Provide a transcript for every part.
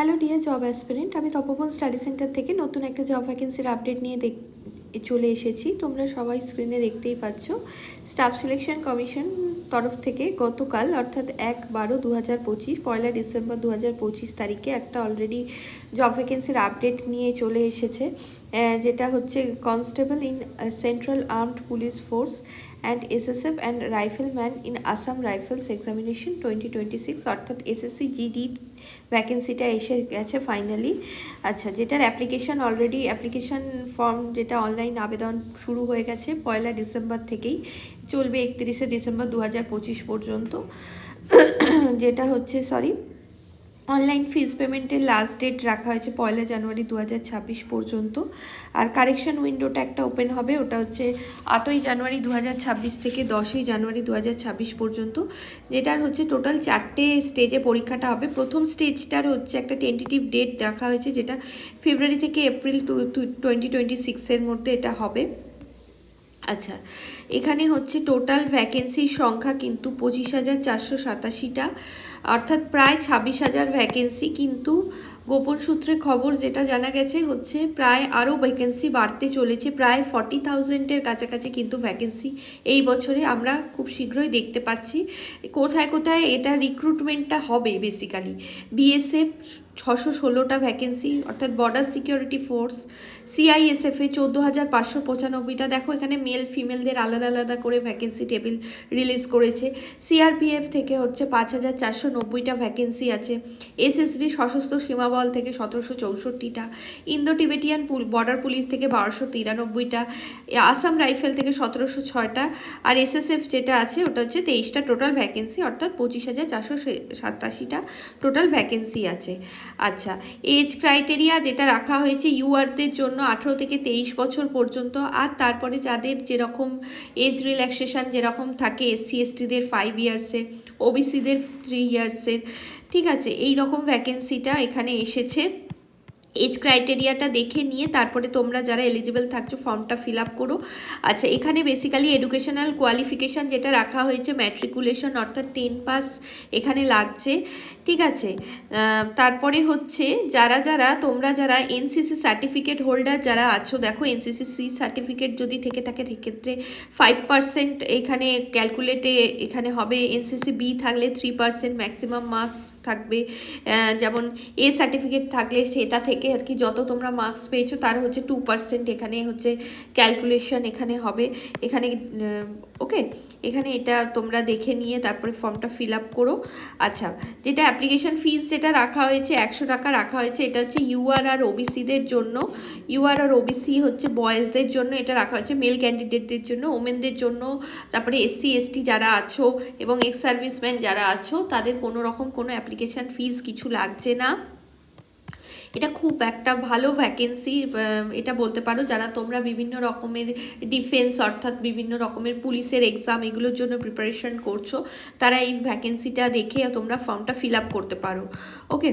Hello dear job aspirant আমি তপবন study centre থেকে নতুন একটা জব ভ্যাকেন্সির আপডেট নিয়ে দেখ চলে এসেছি। তোমরা সবাই স্ক্রিনে দেখতেই পাচ্ছ। স্টাফ সিলেকশন কমিশন তরফ থেকে গতকাল, অর্থাৎ এক বারো দু হাজার পঁচিশ, পয়লা ডিসেম্বর দু হাজার পঁচিশ তারিখে একটা অলরেডি জব ভ্যাকেন্সির আপডেট নিয়ে চলে এসেছে। যেটা হচ্ছে constable in central armed police force and S S F and rifleman in Assam rifles examination twenty twenty six অর্থাৎ এসএসসি জিডি ভ্যাকেন্সিটা এসে গেছে ফাইনালি আচ্ছা যেটার অ্যাপ্লিকেশান অলরেডি অ্যাপ্লিকেশান ফর্ম যেটা অনলাইন আবেদন শুরু হয়ে গেছে পয়লা ডিসেম্বর থেকেই, চলবে একত্রিশে ডিসেম্বর দু হাজার পঁচিশ পর্যন্ত। যেটা হচ্ছে সরি অনলাইন ফিজ পেমেন্টের লাস্ট ডেট রাখা হয়েছে পয়লা জানুয়ারি দু হাজার ছাব্বিশ পর্যন্ত। আর কারেকশন উইন্ডোটা একটা ওপেন হবে, ওটা হচ্ছে আটই জানুয়ারি দু হাজার ছাব্বিশ থেকে দশই জানুয়ারি দু হাজার ছাব্বিশ পর্যন্ত, যেটার হচ্ছে টোটাল চারটে স্টেজে পরীক্ষাটা হবে। প্রথম স্টেজটার হচ্ছে একটা টেন্টেটিভ ডেট রাখা হয়েছে, যেটা ফেব্রুয়ারি থেকে এপ্রিল টু টোয়েন্টি টোয়েন্টি সিক্সের মধ্যে এটা হবে। আচ্ছা এখানে হচ্ছে টোটাল ভ্যাকেন্সির সংখ্যা কিন্তু পঁচিশ হাজার চারশো সাতাশিটা, অর্থাৎ প্রায় ছাব্বিশ হাজার ভ্যাকেন্সি কিন্তু গোপন সূত্রে খবর যেটা জানা গেছে হচ্ছে প্রায় আরও ভ্যাকেন্সি বাড়তে চলেছে, প্রায় ফর্টি থাউজেন্ডের কাছাকাছি কিন্তু ভ্যাকেন্সি এই বছরে আমরা খুব শীঘ্রই দেখতে পাচ্ছি। কোথায় কোথায় এটা রিক্রুটমেন্টটা হবে বেসিক্যালি বিএসএফ ছশো ষোলোটা ভ্যাকেন্সি অর্থাৎ বর্ডার সিকিউরিটি ফোর্স সিআইএসএফে চোদ্দ হাজার পাঁচশো পঁচানব্বইটা। দেখো এখানে মেল ফিমেলদের আলাদা আলাদা করে ভ্যাকেন্সি টেবিল রিলিজ করেছে। সিআরপিএফ থেকে হচ্ছে পাঁচ হাজার চারশো নব্বইটা ভ্যাকেন্সি আছে। এসএসবি সশস্ত্র সীমাবল থেকে সতেরোশো চৌষট্টিটা, ইন্দো টিবেটিয়ান বর্ডার পুলিশ থেকে বারোশো তিরানব্বইটা, আসাম রাইফেল থেকে সতেরোশো ছয়টা, আর এসএসএফ যেটা আছে ওটা হচ্ছে তেইশটা টোটাল ভ্যাকেন্সি অর্থাৎ পঁচিশ হাজার চারশো সাতাশিটা টোটাল ভ্যাকেন্সি আছে। আচ্ছা এজ ক্রাইটেরিয়া যেটা রাখা হয়েছে ইউআরদের জন্য আঠেরো থেকে তেইশ বছর পর্যন্ত, আর তারপরে যাদের যেরকম এজ রিল্যাক্সেশন যেরকম থাকে এসসি এসটিদের ফাইভ ইয়ার্সের ওবিসিদের থ্রি ইয়ার্সের ঠিক আছে, এই রকম ভ্যাকেন্সিটা এখানে এসেছে। এজ ক্রাইটেরিয়াটা দেখে নিয়ে তারপরে তোমরা যারা এলিজিবল থাকছো ফর্মটা ফিল আপ করো। আচ্ছা এখানে বেসিক্যালি এডুকেশনাল কোয়ালিফিকেশান যেটা রাখা হয়েছে ম্যাট্রিকুলেশন অর্থাৎ টেন পাস এখানে লাগছে। ঠিক আছে তারপরে হচ্ছে যারা যারা, তোমরা যারা এনসিসি সার্টিফিকেট হোল্ডার যারা আছো, দেখো এনসিসি সি সার্টিফিকেট যদি থেকে থাকে সেক্ষেত্রে ফাইভ পার্সেন্ট এখানে ক্যালকুলেটে এখানে হবে। এনসিসি বি থাকলে থ্রি পার্সেন্ট ম্যাক্সিমাম মার্কস থাকবে। যেমন এ সার্টিফিকেট থাকলে সেটা থেকে আর কি যত তোমরা মার্কস পেয়েছ, তার হচ্ছে টু পার্সেন্ট এখানে হচ্ছে ক্যালকুলেশন এখানে হবে। এখানে ওকে এখানে এটা তোমরা দেখে নিয়ে তারপরে ফর্মটা ফিল আপ করো। আচ্ছা যেটা অ্যাপ্লিকেশন ফিজ যেটা রাখা হয়েছে, একশো টাকা রাখা হয়েছে, এটা হচ্ছে ইউআর আর ওবিসিদের জন্য। ইউআর আর ওবিসি হচ্ছে বয়েজদের জন্য এটা রাখা হয়েছে মেল ক্যান্ডিডেটদের জন্য ওমেনদের জন্য। তারপরে এসসি এসটি যারা আছো এবং এক্স সার্ভিসম্যান যারা আছো, তাদের কোনো রকম কোনো অ্যাপ্লিকেশন ফিজ কিছু লাগছে না। এটা খুব একটা ভালো ভ্যাকেন্সি এটা বলতে পারো যারা তোমরা বিভিন্ন রকমের ডিফেন্স অর্থাৎ বিভিন্ন রকমের পুলিশের এক্সাম এগুলোর জন্য প্রিপারেশন করছ, তারা এই ভ্যাকেন্সিটা দেখে তোমরা ফর্মটা ফিল আপ করতে পারো। ওকে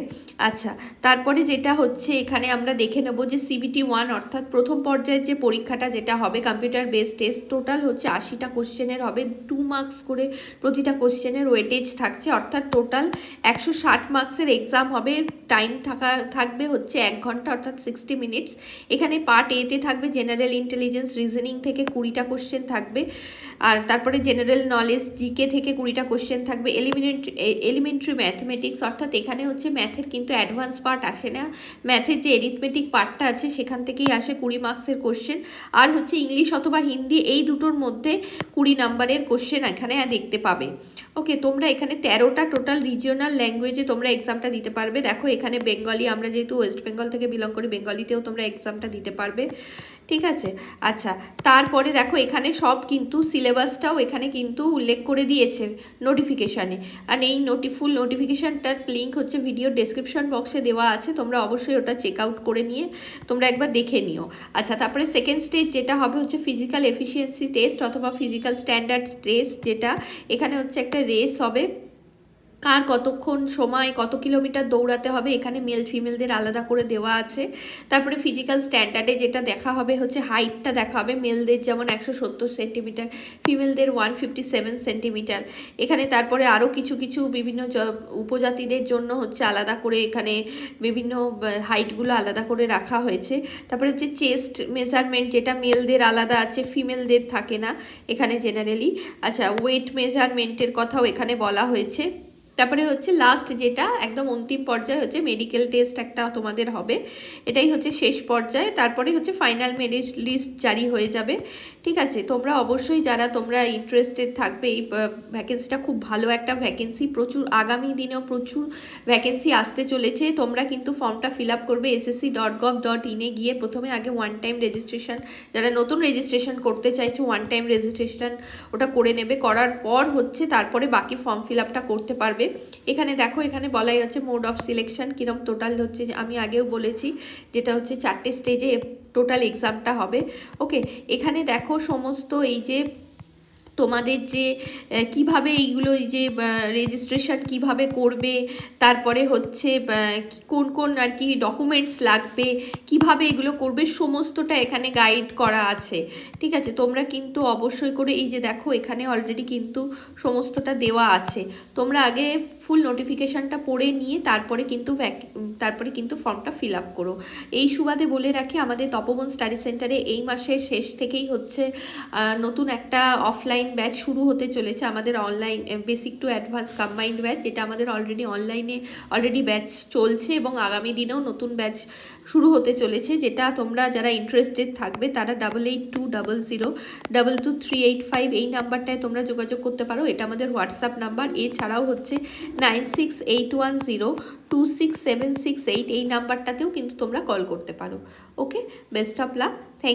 আচ্ছা তারপরে যেটা হচ্ছে, এখানে আমরা দেখে নেব যে সিবিটি ওয়ান অর্থাৎ প্রথম পর্যায়ের যে পরীক্ষাটা যেটা হবে কম্পিউটার বেস টেস্ট টোটাল হচ্ছে আশিটা কোশ্চেনের হবে টু মার্কস করে প্রতিটা কোশ্চেনের ওয়েটেজ থাকছে, অর্থাৎ টোটাল একশো ষাট মার্কসের এক্সাম হবে টাইম থাকা থাকবে হচ্ছে এক ঘণ্টা, অর্থাৎ সিক্সটি মিনিটস এখানে পার্ট এতে থাকবে জেনারেল ইন্টেলিজেন্স রিজনিং থেকে কুড়িটা কোশ্চেন থাকবে। আর তারপরে জেনারেল নলেজ জিকে থেকে কুড়িটা কোশ্চেন থাকবে। এলিমিনেট এলিমেন্টারি ম্যাথমেটিক্স অর্থাৎ এখানে হচ্ছে ম্যাথের কিন্তু অ্যাডভান্স পার্ট আসে না। ম্যাথের যে এরিথমেটিক পার্টটা আছে, সেখান থেকেই আসে কুড়ি মার্কসের কোশ্চেন আর হচ্ছে ইংলিশ অথবা হিন্দি এই দুটোর মধ্যে কুড়ি নাম্বারের কোশ্চেন এখানে দেখতে পাবে। ওকে তোমরা এখানে তেরোটা টোটাল রিজিওনাল ল্যাঙ্গুয়েজে তোমরা এক্সামটা দিতে পারবে। দেখো, এখানে বেঙ্গলি আমরা যেহেতু ওয়েস্ট বেঙ্গল থেকে বিলং করি বেঙ্গলিতেও তোমরা এক্সামটা দিতে পারবে। ঠিক আছে? আচ্ছা তারপরে দেখো, এখানে সব কিন্তু সিলেবাসটাও এখানে কিন্তু উল্লেখ করে দিয়েছে নোটিফিকেশানে আর এই নোটি ফুল নোটিফিকেশানটার লিঙ্ক হচ্ছে ভিডিও ডেসক্রিপশন বক্সে দেওয়া আছে, তোমরা অবশ্যই ওটা চেক আউট করে নিয়ে তোমরা একবার দেখে নিও। আচ্ছা তারপরে সেকেন্ড স্টেজ যেটা হবে হচ্ছে ফিজিক্যাল এফিসিয়েন্সি টেস্ট অথবা ফিজিক্যাল স্ট্যান্ডার্ড টেস্ট যেটা, এখানে হচ্ছে একটা রেস হবে। কার কতক্ষণ সময়, কত কিলোমিটার দৌড়াতে হবে, এখানে মেল ফিমেলদের আলাদা করে দেওয়া আছে। তারপরে ফিজিক্যাল স্ট্যান্ডার্ডে যেটা দেখা হবে হচ্ছে হাইটটা দেখা হবে মেলদের যেমন একশো সত্তর সেন্টিমিটার ফিমেলদের ওয়ান ফিফটি সেভেন সেন্টিমিটার এখানে তারপরে আরও কিছু কিছু বিভিন্ন উপজাতিদের জন্য হচ্ছে আলাদা করে এখানে বিভিন্ন হাইটগুলো আলাদা করে রাখা হয়েছে। তারপরে হচ্ছে চেস্ট মেজারমেন্ট যেটা মেলদের আলাদা আছে ফিমেলদের থাকে না, এখানে জেনারেলি আচ্ছা ওয়েট মেজারমেন্টের কথাও এখানে বলা হয়েছে। তারপরে হচ্ছে লাস্ট যেটা, একদম অন্তিম পর্যায়ে হচ্ছে মেডিকেল টেস্ট একটা তোমাদের হবে। এটাই হচ্ছে শেষ পর্যায়ে। তারপরে হচ্ছে ফাইনাল মেরিট লিস্ট জারি হয়ে যাবে। ঠিক আছে? তোমরা অবশ্যই যারা তোমরা ইন্টারেস্টেড থাকবে, এই ভ্যাকেন্সিটা খুব ভালো একটা ভ্যাকেন্সি প্রচুর, আগামী দিনেও প্রচুর ভ্যাকেন্সি আসতে চলেছে। তোমরা কিন্তু ফর্মটা ফিল আপ করবে এসএসসি ডট গভ ডট ইনে গিয়ে প্রথমে আগে ওয়ান টাইম রেজিস্ট্রেশন যারা নতুন রেজিস্ট্রেশন করতে চাইছো ওয়ান টাইম রেজিস্ট্রেশন ওটা করে নেবে। করার পর হচ্ছে তারপরে বাকি ফর্ম ফিল আপটা করতে পারবে। এখানে দেখো, এখানে বলাই হচ্ছে মোড অফ সিলেকশন কিরম টোটাল হচ্ছে। আমি আগেও বলেছি, যেটা হচ্ছে চারটে স্টেজে টোটাল এক্সামটা হবে। ওকে এখানে দেখো সমস্ত এই যে তোমাদের যে কীভাবে এইগুলো এই যে রেজিস্ট্রেশন কীভাবে করবে, তারপরে হচ্ছে কোন কোন আর কি ডকুমেন্টস লাগবে, কীভাবে এগুলো করবে, সমস্তটা এখানে গাইড করা আছে। ঠিক আছে? তোমরা কিন্তু অবশ্যই করে এই যে দেখো, এখানে অলরেডি কিন্তু সমস্তটা দেওয়া আছে। তোমরা আগে ফুল নোটিফিকেশানটা পড়ে নিয়ে তারপরে কিন্তু তারপরে কিন্তু ফর্মটা ফিল আপ করো। এই সুবাদে বলে রাখি, আমাদের তপবন স্টাডি সেন্টারে এই মাসের শেষ থেকেই হচ্ছে নতুন একটা অফলাইন ব্যাচ শুরু হতে চলেছে। আমাদের online basic to advance combined batch যেটা আমাদের অলরেডি অনলাইনে অলরেডি ব্যাচ চলছে এবং আগামী দিনেও নতুন ব্যাচ শুরু হতে চলেছে, যেটা তোমরা যারা ইন্টারেস্টেড থাকবে তারা double eight two double zero double two three eight five এই নাম্বারটায় তোমরা যোগাযোগ করতে পারো। এটা আমাদের হোয়াটসঅ্যাপ নাম্বার এছাড়াও হচ্ছে nine six eight one zero two six seven six eight এই নাম্বারটাতেও কিন্তু তোমরা কল করতে পারো। Okay? Best of luck. Thank